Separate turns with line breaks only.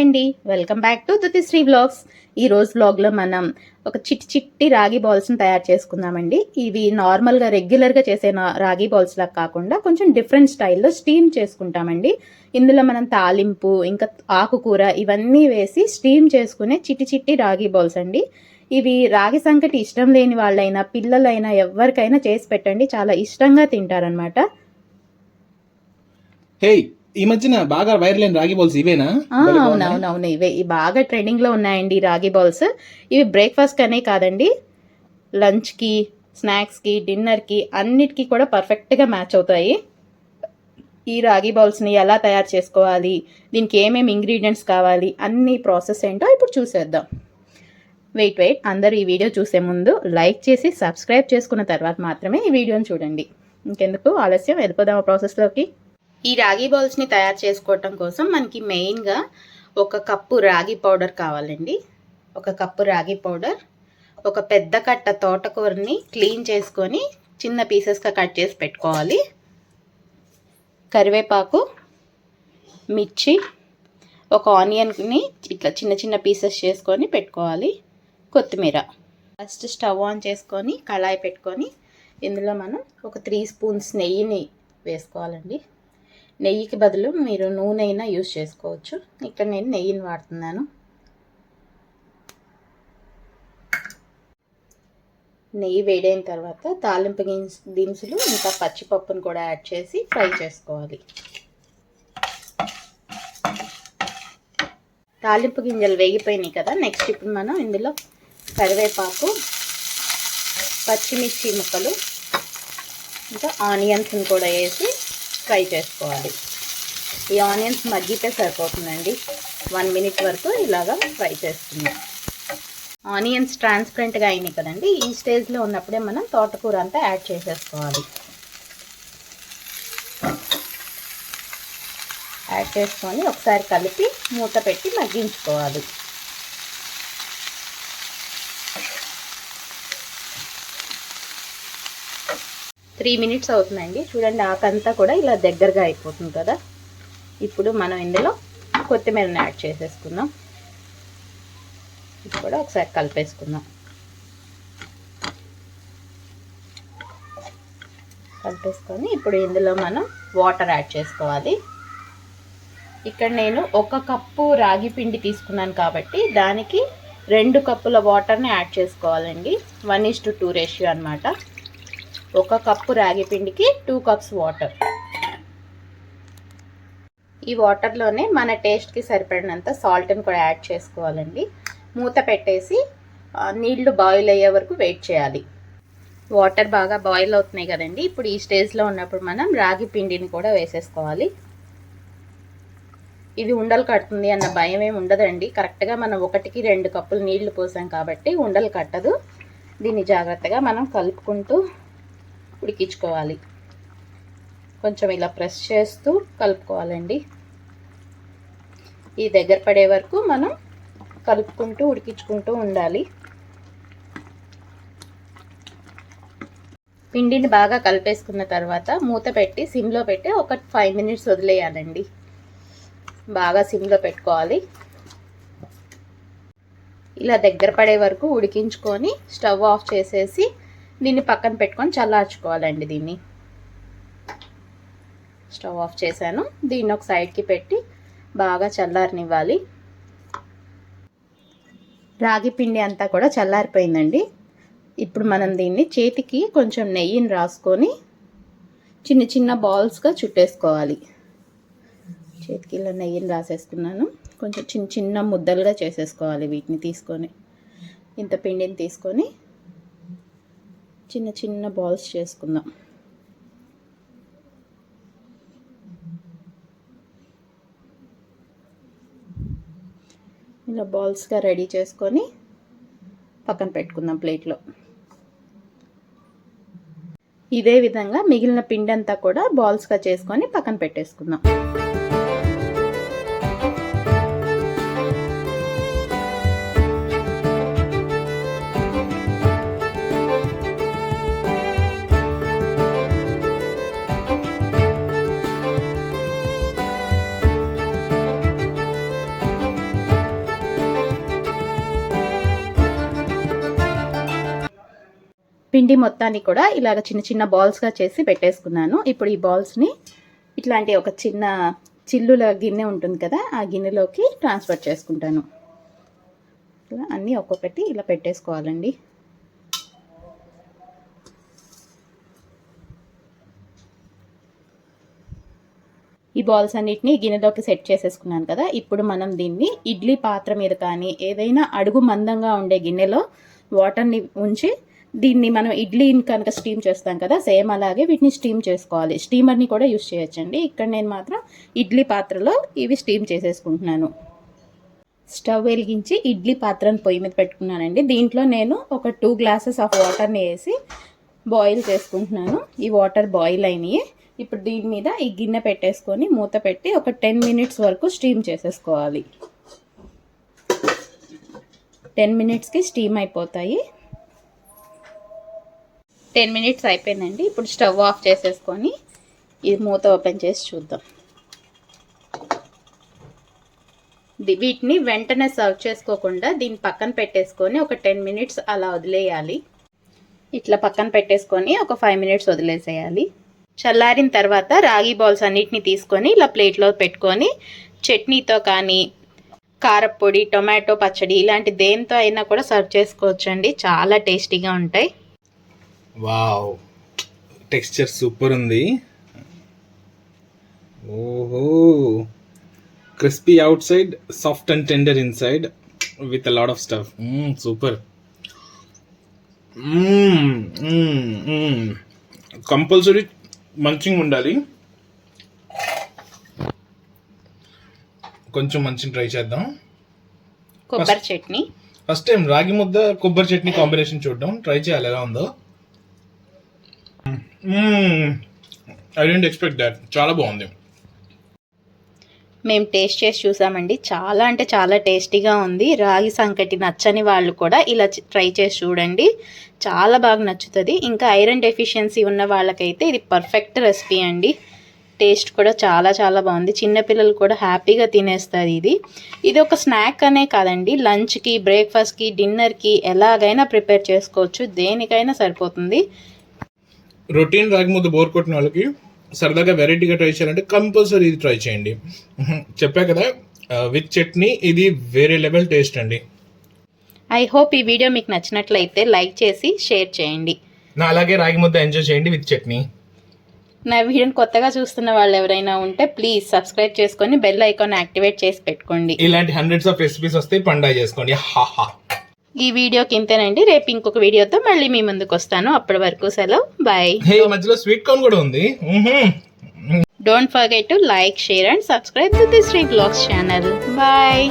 అండి. Welcome back to Dutishri vlogs ఈ రోజు వ్లాగ్లో మనం ఒక చిట్టి చిట్టి రాగి బాల్స్ని తయారు చేసుకుందామండి. ఇవి నార్మల్గా రెగ్యులర్గా చేసే రాగి బాల్స్ లాగా కాకుండా కొంచెం డిఫరెంట్ స్టైల్లో స్టీమ్ చేసుకుంటామండి. ఇందులో మనం తాలింపు ఇంకా ఆకుకూర ఇవన్నీ వేసి స్టీమ్ చేసుకునే చిట్టి చిట్టి రాగి బాల్స్ అండి. ఇవి రాగి సంకటి ఇష్టం లేని వాళ్ళైనా పిల్లలైనా ఎవరికైనా చేసి పెట్టండి. చాలా ఇష్టంగా తింటారనమాట
హే ఈ మధ్యన బాగా వైరల్ అయిన రాగి బాల్స్ ఇవేనా.
అవునవునవును. ఇవే బాగా ట్రెండింగ్లో ఉన్నాయండి ఈ రాగి బాల్స్ ఇవి బ్రేక్ఫాస్ట్ కనే కాదండి. లంచ్కి స్నాక్స్కి డిన్నర్కి అన్నిటికీ కూడా పర్ఫెక్ట్గా మ్యాచ్ అవుతాయి. ఈ రాగి బౌల్స్ని ఎలా తయారు చేసుకోవాలి? దీనికి ఏమేమి ఇంగ్రీడియంట్స్ కావాలి? అన్ని ప్రాసెస్ ఏంటో ఇప్పుడు చూసేద్దాం. వెయిట్ వెయిట్ అందరూ ఈ వీడియో చూసే ముందు లైక్ చేసి సబ్స్క్రైబ్ చేసుకున్న తర్వాత మాత్రమే ఈ వీడియోని చూడండి. ఇంకెందుకు? ఆలస్యం. వెళ్ళిపోదాం ఆ ప్రాసెస్లోకి ఈ రాగి బౌల్స్ని తయారు చేసుకోవటం కోసం మనకి మెయిన్గా ఒక కప్పు రాగి పౌడర్ కావాలండి. ఒక కప్పు రాగి పౌడర్ ఒక పెద్ద కట్ట తోటకూరని క్లీన్ చేసుకొని చిన్న పీసెస్గా కట్ చేసి పెట్టుకోవాలి. కరివేపాకు మిర్చి ఒక ఆనియన్ని ఇట్లా చిన్న చిన్న పీసెస్ చేసుకొని పెట్టుకోవాలి. కొత్తిమీర. ఫస్ట్ స్టవ్ ఆన్ చేసుకొని కళాయి పెట్టుకొని ఇందులో మనం ఒక త్రీ స్పూన్స్ నెయ్యిని వేసుకోవాలండి. నెయ్యికి బదులు మీరు నూనె అయినా యూజ్ చేసుకోవచ్చు. ఇక్కడ నేను నెయ్యిని వాడుతున్నాను. నెయ్యి వేడైన తర్వాత తాలింపు గిన్స్ దినుసులు ఇంకా పచ్చిపప్పును కూడా యాడ్ చేసి ఫ్రై చేసుకోవాలి. తాలింపు గింజలు వేగిపోయినాయి కదా నెక్స్ట్ ఇప్పుడు మనం ఇందులో కరివేపాకు పచ్చిమిర్చి ముక్కలు ఇంకా ఆనియన్స్ని కూడా వేసి ఫ్రై చేసుకోవాలి. ఈ ఆనియన్స్ మగ్గితే సరిపోతుందండి. వన్ మినిట్ వరకు ఇలాగా ఫ్రై చేస్తున్నాం ఆనియన్స్ ట్రాన్స్పరెంట్గా అయినాయి కదండి. ఈ స్టేజ్లో ఉన్నప్పుడే మనం తోటకూర అంతా యాడ్ చేసేసుకోవాలి. యాడ్ చేసుకొని ఒకసారి కలిపి మూత పెట్టి మగ్గించుకోవాలి. త్రీ మినిట్స్ అవుతుందండి. చూడండి ఆకంతా కూడా ఇలా దగ్గరగా అయిపోతుంది కదా. ఇప్పుడు మనం ఇందులో కొత్తిమీరని యాడ్ చేసేసుకుందాం. ఇది కూడా ఒకసారి కలిపేసుకుందాం. కలిపేసుకొని ఇప్పుడు ఇందులో మనం వాటర్ యాడ్ చేసుకోవాలి. ఇక్కడ నేను ఒక కప్పు రాగి పిండి తీసుకున్నాను కాబట్టి దానికి రెండు కప్పుల వాటర్ని యాడ్ చేసుకోవాలండి. One is to two ratio అనమాట ఒక కప్పు రాగి పిండికి టూ కప్స్ వాటర్. ఈ వాటర్లోనే మన టేస్ట్కి సరిపడినంత సాల్ట్ని కూడా యాడ్ చేసుకోవాలండి. మూత పెట్టేసి నీళ్ళు బాయిల్ అయ్యే వరకు వెయిట్ చేయాలి. వాటర్ బాగా బాయిల్ అవుతున్నాయి కదండి. ఇప్పుడు ఈ స్టేజ్లో ఉన్నప్పుడు మనం రాగి పిండిని కూడా వేసేసుకోవాలి. ఇది ఉండలు కడుతుంది అన్న భయం ఏమి ఉండదండి. కరెక్ట్గా మనం ఒకటికి రెండు కప్పులు నీళ్ళు పోసాం కాబట్టి ఉండలు కట్టదు. దీన్ని జాగ్రత్తగా మనం కలుపుకుంటూ ఉడికించుకోవాలి. కొంచెం ఇలా ప్రెస్ చేస్తూ కలుపుకోవాలండి. ఈ దగ్గర పడే వరకు మనం కలుపుకుంటూ ఉడికించుకుంటూ ఉండాలి. పిండిని బాగా కలిపేసుకున్న తర్వాత మూత పెట్టి సిమ్లో పెట్టి ఒక ఫైవ్ మినిట్స్ వదిలేయాలండి. బాగా సిమ్లో పెట్టుకోవాలి. ఇలా దగ్గర పడే వరకు ఉడికించుకొని స్టవ్ ఆఫ్ చేసేసి దీన్ని పక్కన పెట్టుకొని చల్లార్చుకోవాలండి దీన్ని. స్టవ్ ఆఫ్ చేశాను. దీన్ని ఒక సైడ్కి పెట్టి బాగా చల్లారనివ్వాలి. రాగి పిండి అంతా కూడా చల్లారిపోయిందండి. ఇప్పుడు మనం దీన్ని చేతికి కొంచెం నెయ్యిని రాసుకొని చిన్న చిన్న బాల్స్గా చుట్టేసుకోవాలి. చేతికి ఇలా నెయ్యిని రాసేసుకున్నాను. కొంచెం చిన్న చిన్న ముద్దలుగా చేసేసుకోవాలి వీటిని తీసుకొని. ఇంత పిండిని తీసుకొని చిన్న చిన్న బాల్స్ చేసుకుందాం. ఇలా బాల్స్గా రెడీ చేసుకొని పక్కన పెట్టుకుందాం ప్లేట్లో. ఇదే విధంగా మిగిలిన పిండి అంతా కూడా బాల్స్గా చేసుకొని పక్కన పెట్టేసుకుందాం. పిండి మొత్తాన్ని కూడా ఇలాగ చిన్న చిన్న బాల్స్గా చేసి పెట్టేసుకున్నాను. ఇప్పుడు ఈ బాల్స్ని ఇట్లాంటి ఒక చిన్న చిల్లుల గిన్నె ఉంటుంది కదా ఆ గిన్నెలోకి ట్రాన్స్ఫర్ చేసుకుంటాను. ఇలా అన్నీ ఒక్కొక్కటి ఇలా పెట్టేసుకోవాలండి. ఈ బాల్స్ అన్నిటిని గిన్నెలోకి సెట్ చేసేసుకున్నాను కదా ఇప్పుడు మనం దీన్ని ఇడ్లీ పాత్ర మీద కానీ ఏదైనా అడుగు మందంగా ఉండే గిన్నెలో వాటర్ని ఉంచి దీన్ని మనం ఇడ్లీని కనుక స్టీమ్ చేస్తాం కదా సేమ్ అలాగే వీటిని స్టీమ్ చేసుకోవాలి. స్టీమర్ని కూడా యూస్ చేయొచ్చండి. ఇక్కడ నేను మాత్రం ఇడ్లీ పాత్రలో ఇవి స్టీమ్ చేసేసుకుంటున్నాను. స్టవ్ వెలిగించి ఇడ్లీ పాత్రను పొయ్యి మీద పెట్టుకున్నానండి. దీంట్లో నేను ఒక టూ గ్లాసెస్ ఆఫ్ వాటర్ని వేసి బాయిల్ చేసుకుంటున్నాను. ఈ వాటర్ బాయిల్ అయినాయి. ఇప్పుడు దీని మీద ఈ గిన్నె పెట్టేసుకొని మూత పెట్టి ఒక టెన్ మినిట్స్ వరకు స్టీమ్ చేసేసుకోవాలి. టెన్ మినిట్స్కి స్టీమ్ అయిపోతాయి. టెన్ మినిట్స్ అయిపోయిందండి. ఇప్పుడు స్టవ్ ఆఫ్ చేసేసుకొని ఇది మూత ఓపెన్ చేసి చూద్దాం. వీటిని వెంటనే సర్వ్ చేసుకోకుండా దీన్ని పక్కన పెట్టేసుకొని ఒక టెన్ మినిట్స్ అలా వదిలేయాలి. ఇట్లా పక్కన పెట్టేసుకొని ఒక ఫైవ్ మినిట్స్ వదిలేసేయాలి. చల్లారిన తర్వాత రాగి బాల్స్ అన్నిటిని తీసుకొని ఇలా ప్లేట్లో పెట్టుకొని చట్నీతో కానీ కారప్పొడి టొమాటో పచ్చడి ఇలాంటి దేంతో అయినా కూడా సర్వ్ చేసుకోవచ్చండి. చాలా టేస్టీగా ఉంటాయి.
వావ్. టెక్స్చర్ సూపర్ ఉంది. ఓహో. Crispy outside soft and tender inside with a lot of stuff super compulsory munching ఉండాలి. కొంచెం మంచిని ట్రై చేద్దాం.
కొబ్బరి చట్నీ.
ఫస్ట్ టైం రాగి ముద్ద కొబ్బరి చట్నీ కాంబినేషన్ చూద్దాం ట్రై చేయాలి ఎలా ఉందో. ఐ డెంట్ ఎక్స్పెక్ట్ దాట్ చాలా బాగుంది.
మేము టేస్ట్ చేసి చూసామండి. చాలా అంటే చాలా టేస్టీగా ఉంది. రాగి సంకటి నచ్చని వాళ్ళు కూడా ఇలా ట్రై చేసి చూడండి. చాలా బాగా నచ్చుతుంది. ఇంకా ఐరన్ డెఫిషియన్సీ ఉన్న వాళ్ళకైతే ఇది పర్ఫెక్ట్ రెసిపీ అండి. టేస్ట్ కూడా చాలా చాలా బాగుంది. చిన్నపిల్లలు కూడా హ్యాపీగా తినేస్తారు ఇది. ఇది ఒక స్నాక్ అనే కాదండి. లంచ్కి బ్రేక్ఫాస్ట్కి డిన్నర్కి ఎలాగైనా ప్రిపేర్ చేసుకోవచ్చు. దేనికైనా సరిపోతుంది.
రొటీన్ రాగి ముద్ద బోర్ కొట్టిన వాళ్ళకి సరదాగా వెరైటీగా ట్రై చేయాలంటే కంపల్సరీ ఇది ట్రై చేయండి. చెప్పా కదా విత్ చట్నీ ఇది వేరే లెవెల్ టేస్ట్ అండి.
ఐ హోప్ ఈ వీడియో మీకు నచ్చినట్లయితే లైక్ చేసి షేర్ చేయండి.
నా అలాగే రాగి ముద్ద ఎంజాయ్ చేయండి విత్ చట్నీ.
నా వీడియోని కొత్తగా చూస్తున్న వాళ్ళు ఎవరైనా ఉంటే ప్లీజ్ సబ్స్క్రైబ్ చేసుకొని బెల్ ఐకాన్ యాక్టివేట్ చేసి పెట్టుకోండి.
ఇలాంటి హండ్రెడ్స్ ఆఫ్ రెసిపీస్ వస్తే పండుగ చేసుకోండి. హాహా
ఈ వీడియోకి ఇంతేనండి రేపు ఇంకొక వీడియోతో మళ్ళీ మీ ముందుకు వస్తాను. అప్పటి వరకు సెలవు. బాయ్
మధ్యలో స్వీట్ కార్న్ కూడా ఉంది.
Don't forget to like share and subscribe to this Shri vlogs channel bye